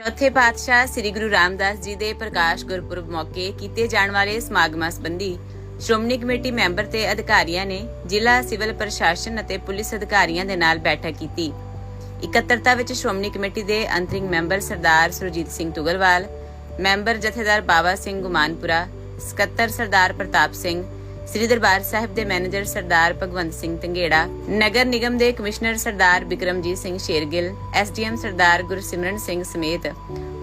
ਚੌਥੇ ਪਾਤਸ਼ਾਹ ਸ੍ਰੀ ਗੁਰੂ ਰਾਮਦਾਸ ਜੀ ਦੇ ਪ੍ਰਕਾਸ਼ ਗੁਰਪੁਰਬ ਮੌਕੇ ਕੀਤੇ ਜਾਣ ਵਾਲੇ ਸਮਾਗਮਾਂ ਸੰਬੰਧੀ ਸ਼੍ਰੋਮਣੀ ਕਮੇਟੀ ਮੈਂਬਰ ਤੇ ਅਧਿਕਾਰੀਆਂ ਨੇ ਜ਼ਿਲ੍ਹਾ ਸਿਵਲ ਪ੍ਰਸ਼ਾਸਨ ਅਤੇ ਪੁਲਿਸ ਅਧਿਕਾਰੀਆਂ ਦੇ ਨਾਲ ਬੈਠਕ ਕੀਤੀ। ਇਕੱਤਰਤਾ ਵਿੱਚ ਸ਼੍ਰੋਮਣੀ ਕਮੇਟੀ ਦੇ ਅੰਤਰਿੰਗ ਮੈਂਬਰ ਸਰਦਾਰ ਸੁਰਜੀਤ ਸਿੰਘ ਤੁਗਲਵਾਲ, ਮੈਂਬਰ ਜਥੇਦਾਰ ਬਾਵਾ ਸਿੰਘ ਗੁਮਾਨਪੁਰਾ, ਸਕੱਤਰ ਸਰਦਾਰ ਪ੍ਰਤਾਪ ਸਿੰਘ ਸ੍ਰੀ ਦਰਬਾਰ ਸਾਹਿਬ ਦੇ ਮੈਨੇਜਰ ਸਰਦਾਰ ਭਗਵੰਤ ਸਿੰਘ ਤੰਗੇੜਾ ਨਗਰ ਨਿਗਮ ਦੇ ਕਮਿਸ਼ਨਰ ਸਰਦਾਰ ਬਿਕਰਮਜੀਤ ਸਿੰਘ ਸ਼ੇਰਗਿੱਲ, ਐਸਡੀਐਮ ਸਰਦਾਰ ਗੁਰਸਿਮਰਨ ਸਿੰਘ ਸਮੇਤ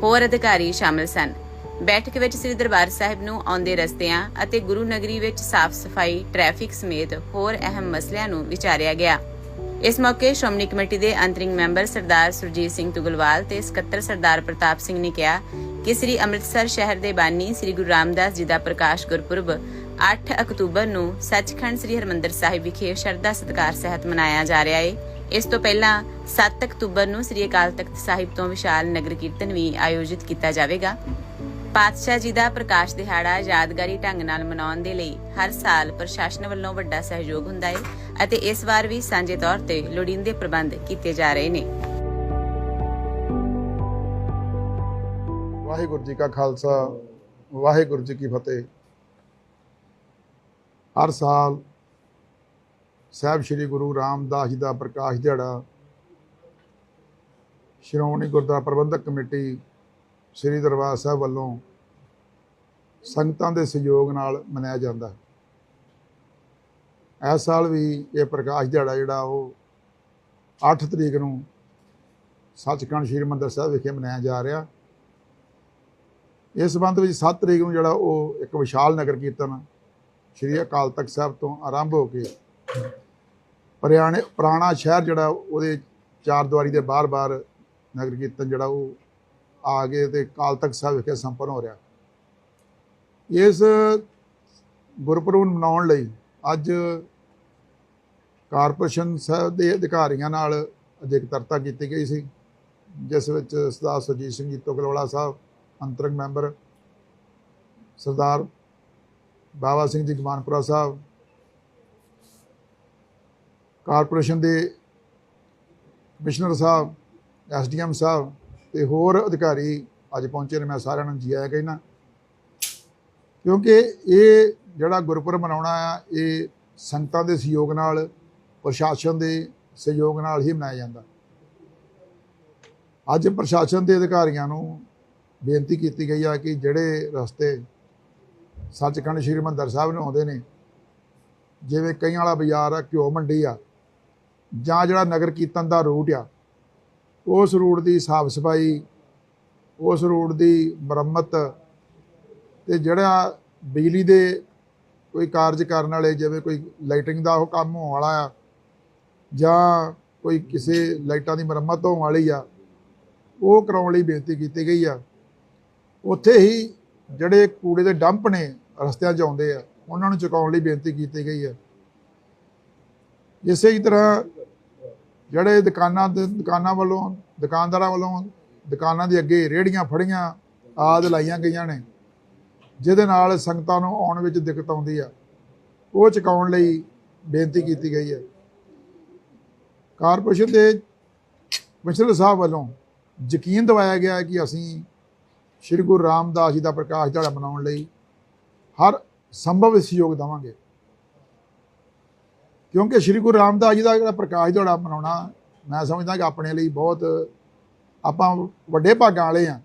ਹੋਰ ਅਧਿਕਾਰੀ ਸ਼ਾਮਲ ਸਨ। ਬੈਠਕ ਵਿੱਚ ਸ੍ਰੀ ਦਰਬਾਰ ਸਾਹਿਬ ਨੂੰ ਆਉਂਦੇ ਰਸਤਿਆਂ ਅਤੇ ਗੁਰੂ ਨਗਰੀ ਵਿੱਚ ਸਾਫ਼ ਸਫ਼ਾਈ, ਟ੍ਰੈਫਿਕ ਸਮੇਤ ਹੋਰ ਅਹਿਮ ਮਸਲਿਆਂ ਨੂੰ ਵਿਚਾਰਿਆ ਗਿਆ। ਇਸ ਮੌਕੇ ਸ਼੍ਰੋਮਣੀ ਕਮੇਟੀ ਦੇ ਅੰਤਰਿੰਗ ਮੈਂਬਰ ਸਰਦਾਰ ਸੁਰਜੀਤ ਸਿੰਘ ਤੁਗਲਵਾਲ ਤੇ ਸਕੱਤਰ ਸਰਦਾਰ ਪ੍ਰਤਾਪ ਸਿੰਘ ਨੇ ਕਿਹਾ ਕਿ ਸ੍ਰੀ ਅੰਮ੍ਰਿਤਸਰ ਸ਼ਹਿਰ ਦੇ ਬਾਨੀ ਸ੍ਰੀ ਗੁਰੂ ਰਾਮਦਾਸ ਜੀ ਦਾ ਪ੍ਰਕਾਸ਼ ਗੁਰਪੁਰਬ 8 ਅਕਤੂਬਰ ਨੂੰ ਸੱਚਖੰਡ ਸ੍ਰੀ ਹਰਮੰਦਰ ਸਾਹਿਬ ਵਿਖੇ ਸ਼ਰਧਾ ਸਤਿਕਾਰ ਸਹਿਤ ਮਨਾਇਆ ਜਾ ਰਿਹਾ ਹੈ ਇਸ ਤੋਂ ਪਹਿਲਾਂ 7 ਅਕਤੂਬਰ ਨੂੰ ਸ੍ਰੀ ਅਕਾਲ ਤਖਤ ਸਾਹਿਬ ਤੋਂ ਵਿਸ਼ਾਲ ਨਗਰ ਕੀਰਤਨ ਵੀ ਆਯੋਜਿਤ ਕੀਤਾ ਜਾਵੇਗਾ। ਪਾਤਸ਼ਾਹ ਜੀ ਦਾ ਪ੍ਰਕਾਸ਼ ਦਿਹਾੜਾ ਯਾਦਗਾਰੀ ਢੰਗ ਨਾਲ ਮਨਾਉਣ ਦੇ ਲਈ ਹਰ ਸਾਲ ਪ੍ਰਸ਼ਾਸਨ ਵੱਲੋਂ ਵੱਡਾ ਸਹਿਯੋਗ ਹੁੰਦਾ ਹੈ ਅਤੇ ਇਸ ਵਾਰ ਵੀ ਸਾਂਝੇ ਤੌਰ ਤੇ ਲੋੜੀਂਦੇ ਪ੍ਰਬੰਧ ਕੀਤੇ ਜਾ ਰਹੇ ਨੇ। ਵਾਹਿਗੁਰੂ ਜੀ ਕਾ ਖਾਲਸਾ, ਵਾਹਿਗੁਰੂ ਜੀ ਕੀ ਫਤਿਹ। ਹਰ ਸਾਲ ਸਾਹਿਬ ਸ੍ਰੀ ਗੁਰੂ ਰਾਮਦਾਸ ਜੀ ਦਾ ਪ੍ਰਕਾਸ਼ ਦਿਹਾੜਾ, ਸ਼੍ਰੋਮਣੀ ਗੁਰਦੁਆਰਾ ਪ੍ਰਬੰਧਕ ਕਮੇਟੀ ਸ੍ਰੀ ਦਰਬਾਰ ਸਾਹਿਬ ਵੱਲੋਂ ਸੰਗਤਾਂ ਦੇ ਸਹਿਯੋਗ ਨਾਲ ਮਨਾਇਆ ਜਾਂਦਾ ਹੈ। ਇਸ ਸਾਲ ਵੀ ਇਹ ਪ੍ਰਕਾਸ਼ ਦਿਹਾੜਾ ਜਿਹੜਾ ਉਹ 8 ਤਰੀਕ ਨੂੰ ਸੱਚਖੰਡ ਸ੍ਰੀ ਹਰਿਮੰਦਰ ਸਾਹਿਬ ਵਿਖੇ ਮਨਾਇਆ ਜਾ ਰਿਹਾ। ਇਸ ਸੰਬੰਧ ਵਿੱਚ 7 ਤਰੀਕ ਨੂੰ ਜਿਹੜਾ ਉਹ ਇੱਕ ਵਿਸ਼ਾਲ ਨਗਰ ਕੀਰਤਨ ਸ਼੍ਰੀ ਅਕਾਲ ਤਖਤ ਸਾਹਿਬ ਤੋਂ ਆਰੰਭ ਹੋ ਕੇ ਪਰਿਆਣੇ ਪੁਰਾਣਾ ਸ਼ਹਿਰ ਜਿਹੜਾ ਉਹਦੇ ਚਾਰ ਦੀਵਾਰੀ ਦੇ ਬਾਹਰ-ਬਾਹਰ ਨਗਰ ਕੀਰਤਨ ਜਿਹੜਾ ਉਹ ਆ ਗਏ ਤੇ ਅਕਾਲ ਤਖਤ ਸਾਹਿਬ ਵਿਖੇ ਸੰਪੰਨ ਹੋ ਰਿਹਾ। ਇਸ ਗੁਰਪੁਰਬ ਨੂੰ ਮਨਾਉਣ ਲਈ ਅੱਜ ਕਾਰਪੋਰੇਸ਼ਨ ਸਾਹਿਬ ਦੇ ਅਧਿਕਾਰੀਆਂ ਨਾਲ ਅਧਿਕਤਰਤਾ ਕੀਤੀ ਗਈ ਸੀ, ਜਿਸ ਵਿੱਚ ਸਰਦਾਰ ਸੁਰਜੀਤ ਸਿੰਘ ਜੀ ਤੁਗਲਵਾਲਾ ਸਾਹਿਬ, ਅੰਤਰੰਗ ਮੈਂਬਰ, ਸਰਦਾਰ ਬਾਬਾ ਸਿੰਘ ਜੀ ਗਮਾਨਪੁਰਾ ਸਾਹਿਬ। ਕਾਰਪੋਰੇਸ਼ਨ ਦੇ ਕਮਿਸ਼ਨਰ ਸਾਹਿਬ, ਐਸਡੀਐਮ ਸਾਹਿਬ ਤੇ ਹੋਰ ਅਧਿਕਾਰੀ ਅੱਜ ਪਹੁੰਚੇ ਨੇ। ਮੈਂ ਸਾਰਿਆਂ ਨੂੰ ਜੀ ਆਇਆ ਕਹਿਣਾ। ਕਿਉਂਕਿ ਇਹ ਜਿਹੜਾ ਗੁਰਪੁਰਬ ਮਨਾਉਣਾ ਆ, ਇਹ ਸੰਗਤਾਂ ਦੇ ਸਹਿਯੋਗ ਨਾਲ, ਪ੍ਰਸ਼ਾਸਨ ਦੇ ਸਹਿਯੋਗ ਨਾਲ ਹੀ ਮਨਾਇਆ ਜਾਂਦਾ। ਅੱਜ ਪ੍ਰਸ਼ਾਸਨ ਦੇ ਅਧਿਕਾਰੀਆਂ ਨੂੰ ਬੇਨਤੀ ਕੀਤੀ ਗਈ ਆ ਕਿ ਜਿਹੜੇ ਰਸਤੇ ਸੱਚਖੰਡ ਸ੍ਰੀ ਹਰਿਮੰਦਰ ਸਾਹਿਬ ਨੂੰ ਆਉਂਦੇ ਨੇ। ਜਿਵੇਂ ਕਈਆਂ ਵਾਲਾ ਬਾਜ਼ਾਰ ਆ, ਘਿਓ ਮੰਡੀ ਆ, ਜਾਂ ਜਿਹੜਾ ਨਗਰ ਕੀਰਤਨ ਦਾ ਰੂਟ ਆ, ਉਸ ਰੂਟ ਦੀ ਸਾਫ਼ ਸਫ਼ਾਈ, ਉਸ ਰੂਟ ਦੀ ਮੁਰੰਮਤ ਤੇ ਜਿਹੜਾ ਬਿਜਲੀ ਦੇ ਕੋਈ ਕਾਰਜ ਕਰਨ ਵਾਲੇ, ਜਿਵੇਂ ਕੋਈ ਲਾਈਟਿੰਗ ਦਾ ਉਹ ਕੰਮ ਹੋਣ ਵਾਲਾ ਆ, ਜਾਂ ਕੋਈ ਕਿਸੇ ਲਾਈਟਾਂ ਦੀ ਮੁਰੰਮਤ ਹੋਣ ਵਾਲੀ ਆ, ਉਹ ਕਰਾਉਣ ਲਈ ਬੇਨਤੀ ਕੀਤੀ ਗਈ ਆ। ਉੱਥੇ ਹੀ ਜਿਹੜੇ ਕੂੜੇ ਦੇ ਡੰਪ ਨੇ ਰਸਤਿਆਂ 'ਚ ਆਉਂਦੇ ਆ, ਉਹਨਾਂ ਨੂੰ ਚੁਕਾਉਣ ਲਈ ਬੇਨਤੀ ਕੀਤੀ ਗਈ ਹੈ। ਇਸੇ ਹੀ ਤਰ੍ਹਾਂ ਜਿਹੜੇ ਦੁਕਾਨਾਂ ਦੇ, ਦੁਕਾਨਾਂ ਵੱਲੋਂ, ਦੁਕਾਨਦਾਰਾਂ ਵੱਲੋਂ ਦੁਕਾਨਾਂ ਦੇ ਅੱਗੇ ਰੇੜੀਆਂ ਫੜੀਆਂ ਆਦ ਲਾਈਆਂ ਗਈਆਂ ਨੇ, ਜਿਹਦੇ ਨਾਲ ਸੰਗਤਾਂ ਨੂੰ ਆਉਣ ਵਿੱਚ ਦਿੱਕਤ ਆਉਂਦੀ ਆ। ਉਹ ਚੁਕਾਉਣ ਲਈ ਬੇਨਤੀ ਕੀਤੀ ਗਈ ਹੈ। ਕਾਰਪੋਰੇਸ਼ਨ ਦੇ ਕਮਿਸ਼ਨਰ ਸਾਹਿਬ ਵੱਲੋਂ ਯਕੀਨ ਦਿਵਾਇਆ ਗਿਆ ਕਿ ਅਸੀਂ ਸ਼੍ਰੀ ਗੁਰੂ ਰਾਮਦਾਸ ਜੀ ਦਾ ਪ੍ਰਕਾਸ਼ ਦਿਹਾੜਾ ਮਨਾਉਣ ਲਈ ਹਰ ਸੰਭਵ ਸਹਿਯੋਗ ਦੇਵਾਂਗੇ। ਕਿਉਂਕਿ ਸ਼੍ਰੀ ਗੁਰੂ ਰਾਮਦਾਸ ਜੀ ਦਾ ਜਿਹੜਾ ਪ੍ਰਕਾਸ਼ ਦਿਹਾੜਾ ਮਨਾਉਣਾ, ਮੈਂ ਸਮਝਦਾ ਕਿ ਆਪਣੇ ਲਈ ਬਹੁਤ ਆਪਾਂ ਵੱਡੇ ਭਾਗਾਂ ਵਾਲੇ ਆ।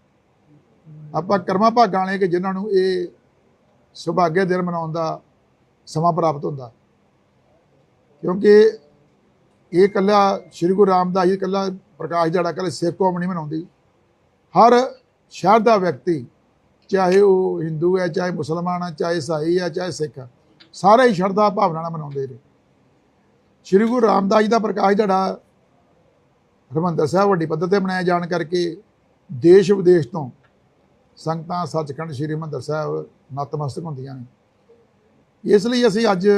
ਆਪਾਂ ਕਰਮਾਂ ਭਾਗਾਂ ਵਾਲੇ ਕਿ ਜਿਨ੍ਹਾਂ ਨੂੰ ਇਹ ਸੁਭਾਗੇ ਦਿਨ ਮਨਾਉਣ ਦਾ ਸਮਾਂ ਪ੍ਰਾਪਤ ਹੁੰਦਾ। ਕਿਉਂਕਿ ਇਹ ਕੱਲਾ ਸ਼੍ਰੀ ਗੁਰੂ ਰਾਮਦਾਸ ਜੀ ਕੱਲਾ ਪ੍ਰਕਾਸ਼ ਦਿਹਾੜਾ ਕੱਲੇ ਸਿੱਖ ਕੌਮ ਨਹੀਂ ਮਨਾਉਂਦੀ। ਹਰ ਸ਼ਹਿਰ ਦਾ ਵਿਅਕਤੀ, ਚਾਹੇ ਉਹ ਹਿੰਦੂ ਹੈ, ਚਾਹੇ ਮੁਸਲਮਾਨ ਹੈ, ਚਾਹੇ ਈਸਾਈ ਹੈ, ਚਾਹੇ ਸਿੱਖ ਹੈ, ਸਾਰੇ ਹੀ ਸ਼ਰਧਾ ਭਾਵਨਾ ਨਾਲ ਮਨਾਉਂਦੇ ਨੇ। ਸ਼੍ਰੀ ਗੁਰੂ ਰਾਮਦਾਸ ਜੀ ਦਾ ਪ੍ਰਕਾਸ਼ ਦਿਹਾੜਾ ਹਰਿਮੰਦਰ ਸਾਹਿਬ ਵੱਡੀ ਪੱਧਰ ਤੇ ਮਨਾਇਆ ਜਾਣ ਕਰਕੇ ਦੇਸ਼ ਵਿਦੇਸ਼ ਤੋਂ ਸੰਗਤਾਂ ਸੱਚਖੰਡ ਸ਼੍ਰੀ ਹਰਿਮੰਦਰ ਸਾਹਿਬ ਨਤਮਸਤਕ ਹੁੰਦੀਆਂ ਨੇ। ਇਸ ਲਈ ਅਸੀਂ ਅੱਜ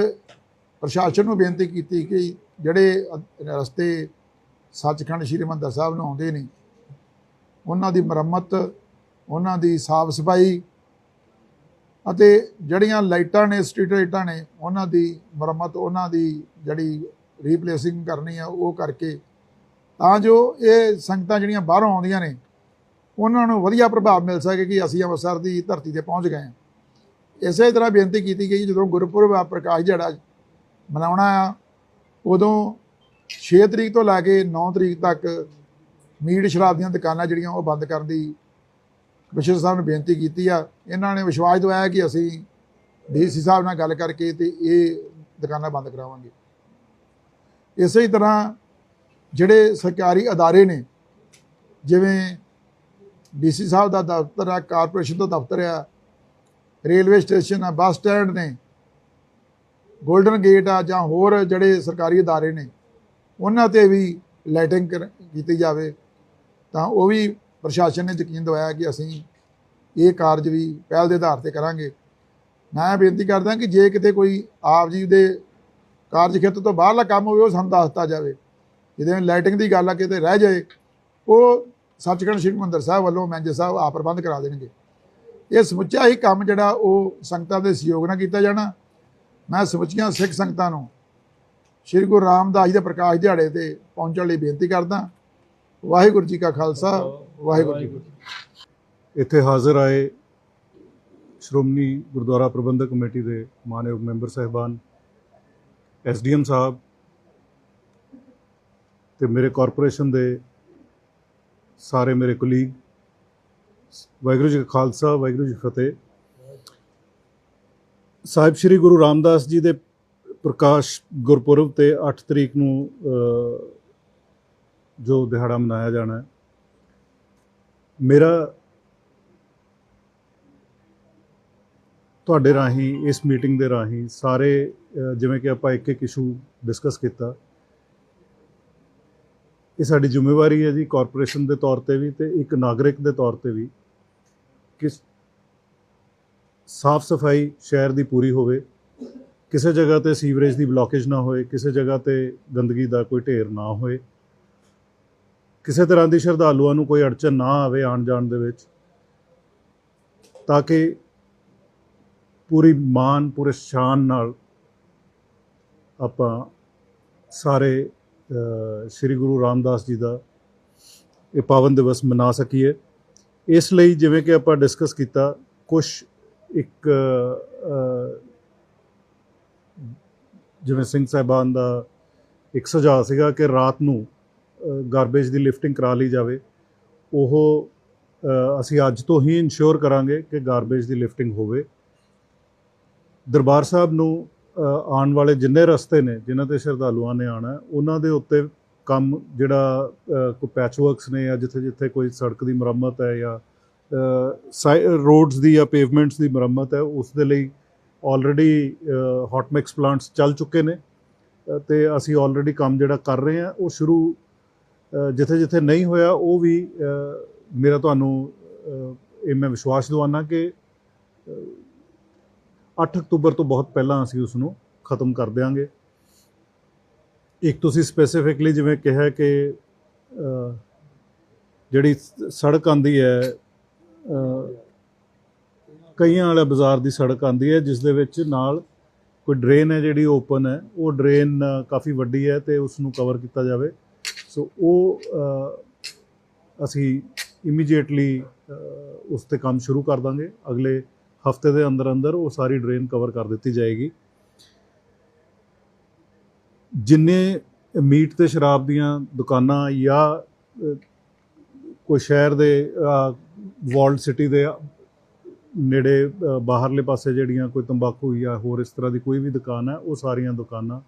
ਪ੍ਰਸ਼ਾਸਨ ਨੂੰ ਬੇਨਤੀ ਕੀਤੀ ਕਿ ਜਿਹੜੇ ਰਸਤੇ ਸੱਚਖੰਡ ਸ਼੍ਰੀ ਹਰਿਮੰਦਰ ਸਾਹਿਬ ਨੂੰ ਆਉਂਦੇ ਨੇ, ਉਹਨਾਂ ਦੀ ਮੁਰੰਮਤ ਉਹਨਾਂ ਦੀ ਸਾਫ਼ ਸਫ਼ਾਈ ਅਤੇ ਜਿਹੜੀਆਂ ਲਾਈਟਾਂ ਨੇ, ਸਟਰੀਟ ਲਾਈਟਾਂ ਨੇ, ਉਹਨਾਂ ਦੀ ਮੁਰੰਮਤ, ਉਹਨਾਂ ਦੀ ਜਿਹੜੀ ਰੀਪਲੇਸਿੰਗ ਕਰਨੀ ਆ, ਉਹ ਕਰਕੇ ਤਾਂ ਜੋ ਇਹ ਸੰਗਤਾਂ ਜਿਹੜੀਆਂ ਬਾਹਰੋਂ ਆਉਂਦੀਆਂ ਨੇ, ਉਹਨਾਂ ਨੂੰ ਵਧੀਆ ਪ੍ਰਭਾਵ ਮਿਲ ਸਕੇ ਕਿ ਅਸੀਂ ਅੰਮ੍ਰਿਤਸਰ ਦੀ ਧਰਤੀ ਤੇ ਪਹੁੰਚ ਗਏ ਹਾਂ। ਇਸੇ ਤਰ੍ਹਾਂ ਬੇਨਤੀ ਕੀਤੀ ਗਈ, ਜਦੋਂ ਗੁਰਪੁਰਬ ਆ, ਪ੍ਰਕਾਸ਼ ਦਿਹਾੜਾ ਮਨਾਉਣਾ ਆ, ਉਦੋਂ 6 ਤਰੀਕ ਤੋਂ ਲੈ ਕੇ 9 ਤਰੀਕ ਤੱਕ ਮੀਟ ਸ਼ਰਾਬ ਦੀਆਂ ਦੁਕਾਨਾਂ ਜਿਹੜੀਆਂ, ਉਹ ਬੰਦ ਕਰਨ ਦੀ ਕਮਿਸ਼ਨਰ ਸਾਹਿਬ ਨੇ ਬੇਨਤੀ ਕੀਤੀ ਆ, ਇਹਨਾਂ ਨੇ ਵਿਸ਼ਵਾਸ ਦਿਵਾਇਆ ਕਿ ਅਸੀਂ ਡੀਸੀ ਸਾਹਿਬ ਨਾਲ ਗੱਲ ਕਰਕੇ ਤੇ ਇਹ ਦੁਕਾਨਾਂ ਬੰਦ ਕਰਾਵਾਂਗੇ। ਇਸੇ ਹੀ ਤਰ੍ਹਾਂ ਜਿਹੜੇ ਸਰਕਾਰੀ ਅਦਾਰੇ ਨੇ, ਜਿਵੇਂ ਡੀਸੀ ਸਾਹਿਬ ਦਾ ਦਫ਼ਤਰ ਆ, ਕਾਰਪੋਰੇਸ਼ਨ ਦਾ ਦਫ਼ਤਰ ਆ, ਰੇਲਵੇ ਸਟੇਸ਼ਨ ਆ, ਬੱਸ ਸਟੈਂਡ ਨੇ 골ਡਨ ਗੇਟ ਆ ਜਾਂ ਹੋਰ ਜਿਹੜੇ ਸਰਕਾਰੀ ਅਦਾਰੇ ਨੇ, ਉਹਨਾਂ ਤੇ ਵੀ ਲਾਈਟਿੰਗ ਕਰ- ਕੀਤੀ ਜਾਵੇ, ਤਾਂ ਉਹ ਵੀ ਪ੍ਰਸ਼ਾਸਨ ਨੇ ਯਕੀਨ ਦਿਵਾਇਆ ਕਿ ਅਸੀਂ ਇਹ ਕਾਰਜ ਵੀ ਪਹਿਲ ਦੇ ਆਧਾਰ ਤੇ ਕਰਾਂਗੇ। ਮੈਂ ਬੇਨਤੀ ਕਰਦਾ ਕਿ ਜੇ ਕਿਤੇ ਕੋਈ ਆਪ ਜੀ ਦੇ ਕਾਰਜ ਖੇਤਰ ਤੋਂ ਬਾਹਰਲਾ ਕੰਮ ਹੋਵੇ, ਉਹ ਸਾਨੂੰ ਦੱਸਤਾ ਜਾਵੇ। ਜਿਵੇਂ ਲਾਈਟਿੰਗ ਦੀ ਗੱਲ ਆ, ਕਿਤੇ ਰਹਿ ਜਾਏ, ਉਹ ਸੱਚਖੰਡ ਸ੍ਰੀ ਹਰਿਮੰਦਰ ਸਾਹਿਬ ਵੱਲੋਂ ਮੈਨੇਜਰ ਸਾਹਿਬ ਆਪ ਪ੍ਰਬੰਧ ਕਰਾ ਦੇਣਗੇ। ਇਹ ਸਮੁੱਚਾ ਹੀ ਕੰਮ ਜਿਹੜਾ ਉਹ ਸੰਗਤਾਂ ਦੇ ਸਹਿਯੋਗ ਨਾਲ ਕੀਤਾ ਜਾਣਾ। ਮੈਂ ਸਮੁੱਚੀਆਂ ਸਿੱਖ ਸੰਗਤਾਂ ਨੂੰ ਸ੍ਰੀ ਗੁਰੂ ਰਾਮਦਾਸ ਜੀ ਦੇ ਪ੍ਰਕਾਸ਼ ਦਿਹਾੜੇ ਤੇ ਪਹੁੰਚਣ ਲਈ ਬੇਨਤੀ ਕਰਦਾ। ਵਾਹਿਗੁਰੂ ਜੀ ਕਾ ਖਾਲਸਾ। ਵਾਹਿਗੁਰੂ ਜੀ ਇੱਥੇ ਹਾਜ਼ਰ ਆਏ ਸ਼੍ਰੋਮਣੀ ਗੁਰਦੁਆਰਾ ਪ੍ਰਬੰਧਕ ਕਮੇਟੀ ਦੇ ਮਾਨਯੋਗ ਮੈਂਬਰ ਸਹਿਬਾਨ ਐਸਡੀਐਮ ਸਾਹਿਬ ਤੇ ਮੇਰੇ ਕਾਰਪੋਰੇਸ਼ਨ ਦੇ ਸਾਰੇ ਮੇਰੇ ਕੁਲੀਗ ਵਾਹਿਗੁਰੂ ਜੀ ਕਾ ਖਾਲਸਾ ਵਾਹਿਗੁਰੂ ਜੀ ਫਤਿਹ। ਸਾਹਿਬ ਸ੍ਰੀ ਗੁਰੂ ਰਾਮਦਾਸ ਜੀ ਦੇ ਪ੍ਰਕਾਸ਼ ਗੁਰਪੁਰਬ ਤੇ 8 ਤਰੀਕ ਨੂੰ ਜੋ ਦਿਹਾੜਾ ਮਨਾਇਆ ਜਾਣਾ ਹੈ ਮੇਰਾ ਤੁਹਾਡੇ ਰਾਹੀਂ, ਇਸ ਮੀਟਿੰਗ ਦੇ ਰਾਹੀਂ ਸਾਰੇ ਜਿਵੇਂ ਕਿ ਆਪਾਂ ਇੱਕ ਇੱਕ ਇਸ਼ੂ ਡਿਸਕਸ ਕੀਤਾ। ਇਹ ਸਾਡੀ ਜ਼ਿੰਮੇਵਾਰੀ ਹੈ ਜੀ ਕਾਰਪੋਰੇਸ਼ਨ ਦੇ ਤੌਰ ਤੇ ਵੀ ਤੇ ਇੱਕ ਨਾਗਰਿਕ ਦੇ ਤੌਰ ਤੇ ਵੀ ਕਿ ਸਾਫ਼ ਸਫ਼ਾਈ ਸ਼ਹਿਰ ਦੀ ਪੂਰੀ ਹੋਵੇ। ਕਿਸੇ ਜਗ੍ਹਾ ਤੇ ਸੀਵਰੇਜ ਦੀ ਬਲੋਕੇਜ ਨਾ ਹੋਏ, ਕਿਸੇ ਜਗ੍ਹਾ ਤੇ ਗੰਦਗੀ ਦਾ ਕੋਈ ਢੇਰ ਨਾ ਹੋਏ। ਕਿਸੇ ਤਰ੍ਹਾਂ ਦੀ ਸ਼ਰਧਾਲੂਆਂ ਨੂੰ ਕੋਈ ਅੜਚਨ ਨਾ ਆਵੇ ਆਉਣ ਜਾਣ ਦੇ ਵਿੱਚ, ਤਾਂ ਕਿ ਪੂਰੀ ਮਾਨ, ਪੂਰੇ ਸ਼ਾਨ ਨਾਲ ਆਪਾਂ ਸਾਰੇ ਸ੍ਰੀ ਗੁਰੂ ਰਾਮਦਾਸ ਜੀ ਦਾ ਇਹ ਪਾਵਨ ਦਿਵਸ ਮਨਾ ਸਕੀਏ। ਇਸ ਲਈ ਜਿਵੇਂ ਕਿ ਆਪਾਂ ਡਿਸਕਸ ਕੀਤਾ ਕੁਝ ਇੱਕ ਜਿਵੇਂ ਸਿੰਘ ਸਾਹਿਬਾਨ ਦਾ ਇੱਕ ਸੁਝਾਅ ਸੀਗਾ ਕਿ ਰਾਤ ਨੂੰ ਗਾਰਬੇਜ ਦੀ ਲਿਫਟਿੰਗ ਕਰਾ ਲਈ ਜਾਵੇ ਉਹ ਅਸੀਂ ਅੱਜ ਤੋਂ ਹੀ ਇਨਸ਼ੋਰ ਕਰਾਂਗੇ ਕਿ ਗਾਰਬੇਜ ਦੀ ਲਿਫਟਿੰਗ ਹੋਵੇ। ਦਰਬਾਰ ਸਾਹਿਬ ਨੂੰ ਆਉਣ ਵਾਲੇ ਜਿੰਨੇ ਰਸਤੇ ਨੇ ਜਿਨ੍ਹਾਂ ਤੇ ਸ਼ਰਧਾਲੂਆਂ ਨੇ ਆਣਾ ਉਹਨਾਂ ਦੇ ਉੱਤੇ ਕੰਮ ਜਿਹੜਾ ਅ, ਕੋਈ ਪੈਚ ਵਰਕਸ ਨੇ ਜਾਂ ਜਿੱਥੇ ਜਿੱਥੇ ਕੋਈ ਸੜਕ ਦੀ ਮੁਰੰਮਤ ਹੈ ਜਾਂ ਰੋਡਸ ਦੀ ਜਾਂ ਪੇਵਮੈਂਟਸ ਦੀ ਮੁਰੰਮਤ ਹੈ ਉਸ ਦੇ ਲਈ ਆਲਰੇਡੀ ਹੌਟ ਮਿਕਸ ਪਲਾਂਟਸ ਚੱਲ ਚੁੱਕੇ ਨੇ। ਅ, ਤੇ ਅਸੀਂ ਆਲਰੇਡੀ ਕੰਮ ਜਿਹੜਾ ਕਰ ਰਹੇ ਹਾਂ ਉਹ ਸ਼ੁਰੂ ਜਿੱਥੇ ਜਿੱਥੇ ਨਹੀਂ ਹੋਇਆ ਉਹ ਵੀ ਮੇਰਾ ਤੁਹਾਨੂੰ ਇਹ ਮੈਂ ਵਿਸ਼ਵਾਸ ਦਿਵਾਨਾ ਕਿ ਅ, 8 ਅਕਤੂਬਰ ਤੋਂ ਬਹੁਤ ਪਹਿਲਾਂ ਅਸੀਂ ਉਸ ਨੂੰ ਖਤਮ ਕਰ ਦਿਆਂਗੇ। ਇੱਕ ਤੁਸੀਂ ਸਪੈਸੀਫਿਕਲੀ ਜਿਵੇਂ ਕਿਹਾ ਕਿ ਜਿਹੜੀ ਸੜਕ ਆਂਦੀ ਹੈ ਕਈਆਂ ਵਾਲਾ ਬਾਜ਼ਾਰ ਦੀ ਸੜਕ ਆਂਦੀ ਹੈ ਜਿਸ ਦੇ ਵਿੱਚ ਨਾਲ ਕੋਈ ਡਰੇਨ ਹੈ ਜਿਹੜੀ ਓਪਨ ਹੈ ਉਹ ਡਰੇਨ ਕਾਫੀ ਵੱਡੀ ਹੈ ਤੇ ਉਸ ਨੂੰ ਕਵਰ ਕੀਤਾ ਜਾਵੇ। ਸੋ ਉਹ ਅਸੀਂ ਇਮੀਡੀਏਟਲੀ ਉਸ ਤੇ ਕੰਮ ਸ਼ੁਰੂ ਕਰ ਦਾਂਗੇ। ਅਗਲੇ ਹਫ਼ਤੇ ਦੇ ਅੰਦਰ ਅੰਦਰ ਉਹ ਸਾਰੀ ਡਰੇਨ ਕਵਰ ਕਰ ਦਿੱਤੀ ਜਾਏਗੀ। ਜਿੰਨੇ ਮੀਟ ਤੇ ਸ਼ਰਾਬ ਦੀਆਂ ਦੁਕਾਨਾਂ ਜਾਂ ਕੋਈ ਸ਼ਹਿਰ ਦੇ ਵਾਲਡ ਸਿਟੀ ਦੇ ਨੇੜੇ ਬਾਹਰਲੇ ਪਾਸੇ ਜਿਹੜੀਆਂ ਕੋਈ ਤੰਬਾਕੂ ਜਾਂ ਹੋਰ ਇਸ ਤਰ੍ਹਾਂ ਦੀ ਕੋਈ ਵੀ ਦੁਕਾਨ ਹੈ, ਉਹ ਸਾਰੀਆਂ ਦੁਕਾਨਾਂ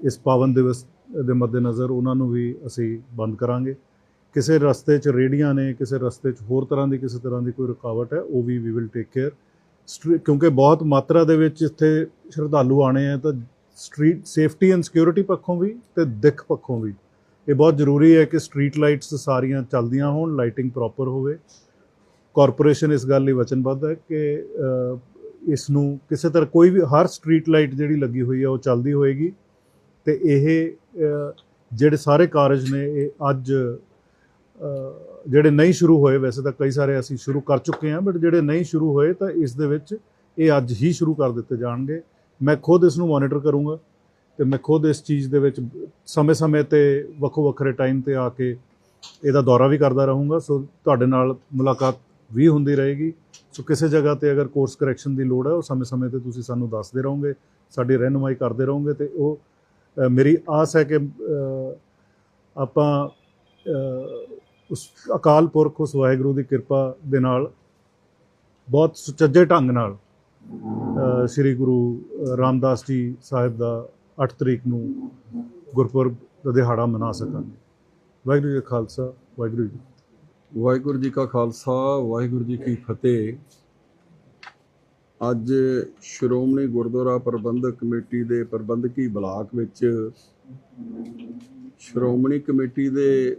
ਇਸ ਪਾਵਨ ਦਿਵਸ ਦੇ ਮੱਦੇਨਜ਼ਰ ਉਹਨਾਂ ਨੂੰ ਵੀ ਅਸੀਂ ਬੰਦ ਕਰਾਂਗੇ। ਕਿਸੇ ਰਸਤੇ 'ਚ ਰੇੜੀਆਂ ਨੇ, ਕਿਸੇ ਰਸਤੇ 'ਚ ਹੋਰ ਤਰ੍ਹਾਂ ਦੀ, ਕਿਸੇ ਤਰ੍ਹਾਂ ਦੀ ਕੋਈ ਰੁਕਾਵਟ ਹੈ, ਉਹ ਵੀ ਵੀ ਵਿਲ ਟੇਕ ਕੇਅਰ ਕਿਉਂਕਿ ਬਹੁਤ ਮਾਤਰਾ ਦੇ ਵਿੱਚ ਇੱਥੇ ਸ਼ਰਧਾਲੂ ਆਣੇ ਆ ਤਾਂ ਸਟਰੀਟ ਸੇਫਟੀ ਐਂਡ ਸਿਕਿਉਰਿਟੀ ਪੱਖੋਂ ਵੀ ਤੇ ਦਿੱਖ ਪੱਖੋਂ ਵੀ। ਇਹ ਬਹੁਤ ਜ਼ਰੂਰੀ ਹੈ ਕਿ ਸਟਰੀਟ ਲਾਈਟਸ ਸਾਰੀਆਂ ਚੱਲਦੀਆਂ ਹੋਣ ਲਾਈਟਿੰਗ ਪ੍ਰੋਪਰ ਹੋਵੇ। ਕਾਰਪੋਰੇਸ਼ਨ ਇਸ ਗੱਲ ਲਈ ਵਚਨਬੱਧ ਹੈ ਕਿ ਇਸ ਨੂੰ ਕਿਸੇ ਤਰ੍ਹਾਂ ਕੋਈ ਵੀ, ਹਰ ਸਟਰੀਟ ਲਾਈਟ ਜਿਹੜੀ ਲੱਗੀ ਹੋਈ ਹੈ ਉਹ ਚੱਲਦੀ ਹੋਏਗੀ। ਤੇ ਇਹ ਜਿਹੜੇ ਸਾਰੇ ਕਾਰਜ ਨੇ, ਇਹ ਅੱਜ ਜਿਹੜੇ ਨਹੀਂ ਸ਼ੁਰੂ ਹੋਏ, ਵੈਸੇ ਤਾਂ ਕਈ ਸਾਰੇ ਅਸੀਂ ਸ਼ੁਰੂ ਕਰ ਚੁੱਕੇ ਹਾਂ ਬਟ ਜਿਹੜੇ ਨਹੀਂ ਸ਼ੁਰੂ ਹੋਏ ਤਾਂ ਇਸ ਦੇ ਵਿੱਚ ਇਹ ਅੱਜ ਹੀ ਸ਼ੁਰੂ ਕਰ ਦਿੱਤੇ ਜਾਣਗੇ। ਮੈਂ ਖੁਦ ਇਸ ਨੂੰ ਮੋਨੀਟਰ ਕਰੂੰਗਾ ਤੇ ਮੈਂ ਖੁਦ ਇਸ ਚੀਜ਼ ਦੇ ਵਿੱਚ ਸਮੇਂ-ਸਮੇਂ ਤੇ ਵੱਖੋ ਵੱਖਰੇ ਟਾਈਮ ਤੇ ਆ ਕੇ ਇਹਦਾ ਦੌਰਾ ਵੀ ਕਰਦਾ ਰਹੂੰਗਾ। ਸੋ ਤੁਹਾਡੇ ਨਾਲ ਮੁਲਾਕਾਤ ਵੀ ਹੁੰਦੀ ਰਹੇਗੀ। ਸੋ ਕਿਸੇ ਜਗ੍ਹਾ ਤੇ ਅਗਰ ਕੋਰਸ ਕਰੈਕਸ਼ਨ ਦੀ ਲੋੜ ਹੈ, ਉਹ ਸਮੇਂ-ਸਮੇਂ ਤੇ ਤੁਸੀਂ ਸਾਨੂੰ ਦੱਸਦੇ ਰਹੋਗੇ, ਸਾਡੀ ਰਹਿਨੁਮਾਈ ਕਰਦੇ ਰਹੋਗੇ ਤੇ ਉਹ ਮੇਰੀ ਆਸ ਹੈ ਕਿ ਆਪਾਂ ਉਸ ਅਕਾਲ ਪੁਰਖ, ਉਸ ਵਾਹਿਗੁਰੂ ਦੀ ਕਿਰਪਾ ਦੇ ਨਾਲ, ਬਹੁਤ ਸੁਚੱਜੇ ਢੰਗ ਨਾਲ ਸ੍ਰੀ ਗੁਰੂ ਰਾਮਦਾਸ ਜੀ ਸਾਹਿਬ ਦਾ 8 ਤਰੀਕ ਨੂੰ ਗੁਰਪੁਰਬ ਦਾ ਦਿਹਾੜਾ ਮਨਾ ਸਕਾਂਗੇ। ਵਾਹਿਗੁਰੂ ਜੀ ਕਾ ਖਾਲਸਾ, ਵਾਹਿਗੁਰੂ ਜੀ ਵਾਹਿਗੁਰੂ ਜੀ ਕਾ ਖਾਲਸਾ, ਵਾਹਿਗੁਰੂ ਜੀ ਕੀ ਫਤਿਹ। ਅੱਜ ਸ਼੍ਰੋਮਣੀ ਗੁਰਦੁਆਰਾ ਪ੍ਰਬੰਧਕ ਕਮੇਟੀ ਦੇ ਪ੍ਰਬੰਧਕੀ ਬਲਾਕ ਵਿੱਚ ਸ਼੍ਰੋਮਣੀ ਕਮੇਟੀ ਦੇ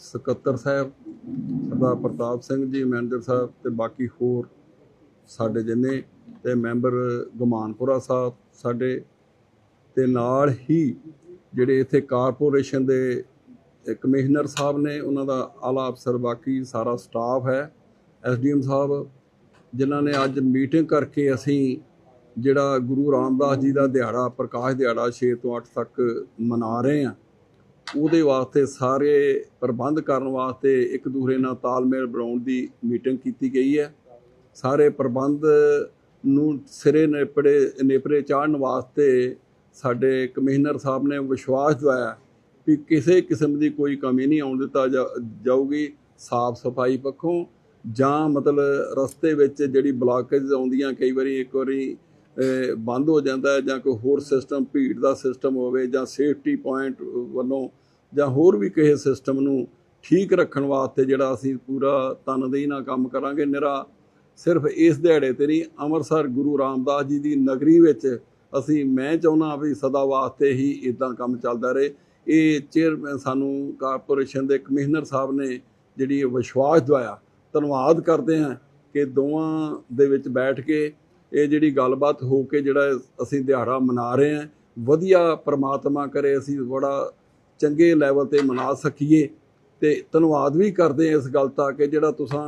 ਸਕੱਤਰ ਸਾਹਿਬ, ਸਰਦਾਰ ਪ੍ਰਤਾਪ ਸਿੰਘ ਜੀ, ਮੈਨੇਜਰ ਸਾਹਿਬ ਤੇ ਬਾਕੀ ਹੋਰ ਸਾਡੇ ਜਿੰਨੇ ਤੇ ਮੈਂਬਰ ਗਮਾਨਪੁਰਾ ਸਾਹਿਬ ਸਾਡੇ ਤੇ ਨਾਲ ਹੀ ਜਿਹੜੇ ਇੱਥੇ ਕਾਰਪੋਰੇਸ਼ਨ ਦੇ ਕਮਿਸ਼ਨਰ ਸਾਹਿਬ ਨੇ, ਉਹਨਾਂ ਦਾ ਆਲਾ ਅਫਸਰ ਬਾਕੀ ਸਾਰਾ ਸਟਾਫ ਹੈ, ਐਸਡੀਐਮ ਸਾਹਿਬ ਜਿਨ੍ਹਾਂ ਨੇ ਅੱਜ ਮੀਟਿੰਗ ਕਰਕੇ ਅਸੀਂ ਜਿਹੜਾ ਗੁਰੂ ਰਾਮਦਾਸ ਜੀ ਦਾ ਦਿਹਾੜਾ, ਪ੍ਰਕਾਸ਼ ਦਿਹਾੜਾ 6 ਤੋਂ 8 ਤੱਕ ਮਨਾ ਰਹੇ ਹਾਂ। ਉਹਦੇ ਵਾਸਤੇ ਸਾਰੇ ਪ੍ਰਬੰਧ ਕਰਨ ਵਾਸਤੇ ਇੱਕ ਦੂਸਰੇ ਨਾਲ ਤਾਲਮੇਲ ਬਣਾਉਣ ਦੀ ਮੀਟਿੰਗ ਕੀਤੀ ਗਈ ਹੈ। ਸਾਰੇ ਪ੍ਰਬੰਧ ਨੂੰ ਸਿਰੇ ਨੇਪੜੇ, ਨੇਪਰੇ ਚਾੜਨ ਵਾਸਤੇ ਸਾਡੇ ਕਮਿਸ਼ਨਰ ਸਾਹਿਬ ਨੇ ਵਿਸ਼ਵਾਸ ਦਵਾਇਆ ਵੀ ਕਿਸੇ ਕਿਸਮ ਦੀ ਕੋਈ ਕਮੀ ਨਹੀਂ ਆਉਣ ਦਿੱਤਾ ਜਾਊਗੀ। ਸਾਫ਼ ਸਫ਼ਾਈ ਪੱਖੋਂ ਜਾਂ ਮਤਲਬ ਰਸਤੇ ਵਿੱਚ ਜਿਹੜੀ ਬਲਾਕੇਜ ਆਉਂਦੀਆਂ, ਕਈ ਵਾਰੀ ਇੱਕ ਵਾਰੀ ਬੰਦ ਹੋ ਜਾਂਦਾ ਹੈ ਜਾਂ ਕੋਈ ਹੋਰ ਸਿਸਟਮ ਭੀੜ ਦਾ ਸਿਸਟਮ ਹੋਵੇ ਜਾਂ ਸੇਫਟੀ ਪੁਆਇੰਟ ਵੱਲੋਂ ਜਾਂ ਹੋਰ ਵੀ ਕਿਸੇ ਸਿਸਟਮ ਨੂੰ ਠੀਕ ਰੱਖਣ ਵਾਸਤੇ ਜਿਹੜਾ ਅਸੀਂ ਪੂਰਾ ਤਨਦੇਹੀ ਨਾਲ ਕੰਮ ਕਰਾਂਗੇ। ਨਿਰਾ ਸਿਰਫ ਇਸ ਦਿਹਾੜੇ ਤੇ ਨਹੀਂ, ਅੰਮ੍ਰਿਤਸਰ ਗੁਰੂ ਰਾਮਦਾਸ ਜੀ ਦੀ ਨਗਰੀ ਵਿੱਚ ਅਸੀਂ, ਮੈਂ ਚਾਹੁੰਦਾ ਵੀ ਸਦਾ ਵਾਸਤੇ ਹੀ ਇਦਾਂ ਕੰਮ ਚੱਲਦਾ ਰਹੇ। ਇਹ ਚੇਅਰਮੈਨ ਸਾਨੂੰ ਕਾਰਪੋਰੇਸ਼ਨ ਦੇ ਕਮਿਸ਼ਨਰ ਸਾਹਿਬ ਨੇ ਜਿਹੜੀ ਵਿਸ਼ਵਾਸ ਦਵਾਇਆ। ਧੰਨਵਾਦ ਕਰਦੇ ਹਾਂ ਕਿ ਦੋਵਾਂ ਦੇ ਵਿੱਚ ਬੈਠ ਕੇ ਇਹ ਜਿਹੜੀ ਗੱਲਬਾਤ ਹੋ ਕੇ ਜਿਹੜਾ ਅਸੀਂ ਦਿਹਾੜਾ ਮਨਾ ਰਹੇ ਹਾਂ, ਵਧੀਆ ਪ੍ਰਮਾਤਮਾ ਕਰੇ, ਅਸੀਂ ਬੜਾ ਚੰਗੇ ਲੈਵਲ ਤੇ ਮਨਾ ਸਕੀਏ ਤੇ ਧੰਨਵਾਦ ਵੀ ਕਰਦੇ ਹਾਂ ਇਸ ਗੱਲ ਦਾ ਕਿ ਜਿਹੜਾ ਤੁਸੀਂ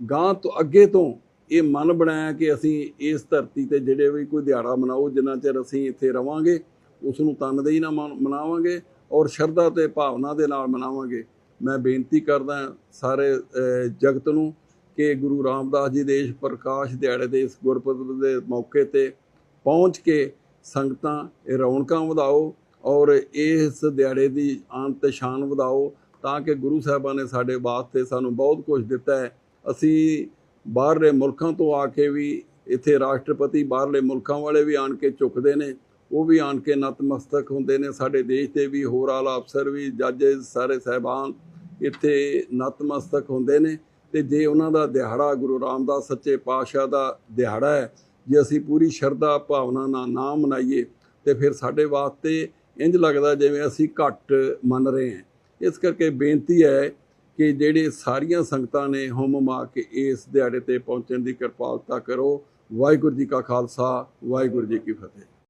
ਗਾਂ ਤੋਂ ਅੱਗੇ ਤੋਂ ਇਹ ਮਨ ਬਣਾਇਆ ਕਿ ਅਸੀਂ ਇਸ ਧਰਤੀ ਤੇ ਜਿਹੜੇ ਵੀ ਕੋਈ ਦਿਹਾੜਾ ਮਨਾਓ, ਜਿੰਨਾ ਚਿਰ ਅਸੀਂ ਇੱਥੇ ਰਵਾਂਗੇ ਉਸ ਨੂੰ ਤਨਦੇਹੀ ਨਾਲ ਮਨਾਵਾਂਗੇ ਔਰ ਸ਼ਰਧਾ ਤੇ ਭਾਵਨਾ ਦੇ ਨਾਲ ਮਨਾਵਾਂਗੇ। ਮੈਂ ਬੇਨਤੀ ਕਰਦਾ ਸਾਰੇ ਜਗਤ ਨੂੰ ਕਿ ਗੁਰੂ ਰਾਮਦਾਸ ਜੀ ਦੇ ਇਸ ਪ੍ਰਕਾਸ਼ ਦਿਹਾੜੇ ਦੇ, ਇਸ ਗੁਰਪੁਰਬ ਦੇ ਮੌਕੇ ਤੇ ਪਹੁੰਚ ਕੇ ਸੰਗਤਾਂ, ਇਹ ਰੌਣਕਾਂ ਵਧਾਓ ਔਰ ਇਸ ਦਿਹਾੜੇ ਦੀ ਆਨ ਤੇ ਸ਼ਾਨ ਵਧਾਓ ਤਾਂ ਕਿ ਗੁਰੂ ਸਾਹਿਬਾਨ ਨੇ ਸਾਡੇ ਵਾਸਤੇ ਸਾਨੂੰ ਬਹੁਤ ਕੁਝ ਦਿੱਤਾ ਹੈ। ਅਸੀਂ ਬਾਹਰਲੇ ਮੁਲਕਾਂ ਤੋਂ ਆ ਕੇ ਵੀ ਇੱਥੇ ਰਾਸ਼ਟਰਪਤੀ ਬਾਹਰਲੇ ਮੁਲਕਾਂ ਵਾਲੇ ਵੀ ਆਣ ਕੇ ਝੁਕਦੇ ਨੇ, ਉਹ ਵੀ ਆਣ ਕੇ ਨਤਮਸਤਕ ਹੁੰਦੇ ਨੇ, ਸਾਡੇ ਦੇਸ਼ ਦੇ ਵੀ ਹੋਰ ਆਲਾ ਅਫਸਰ ਵੀ, ਜੱਜ, ਸਾਰੇ ਸਹਿਬਾਨ ਇੱਥੇ ਨਤਮਸਤਕ ਹੁੰਦੇ ਨੇ ਤੇ ਜੇ ਉਹਨਾਂ ਦਾ ਦਿਹਾੜਾ ਗੁਰੂ ਰਾਮਦਾਸ ਸੱਚੇ ਪਾਤਸ਼ਾਹ ਦਾ ਦਿਹਾੜਾ ਹੈ, ਜੇ ਅਸੀਂ ਪੂਰੀ ਸ਼ਰਧਾ ਭਾਵਨਾ ਨਾਲ ਨਾ ਮਨਾਈਏ, ਤੇ ਫਿਰ ਸਾਡੇ ਵਾਸਤੇ ਇੰਜ ਲੱਗਦਾ ਜਿਵੇਂ ਅਸੀਂ ਘੱਟ ਮੰਨ ਰਹੇ ਹਾਂ। ਇਸ ਕਰਕੇ ਬੇਨਤੀ ਹੈ ਕਿ ਜਿਹੜੇ ਸਾਰੀਆਂ ਸੰਗਤਾਂ ਨੇ ਹੁਮ ਮਾ ਕੇ ਇਸ ਦਿਹਾੜੇ ਤੇ ਪਹੁੰਚਣ ਦੀ ਕਿਰਪਾਲਤਾ ਕਰੋ। ਵਾਹਿਗੁਰੂ ਜੀ ਕਾ ਖਾਲਸਾ, ਵਾਹਿਗੁਰੂ ਜੀ ਕੀ ਫਤਿਹ।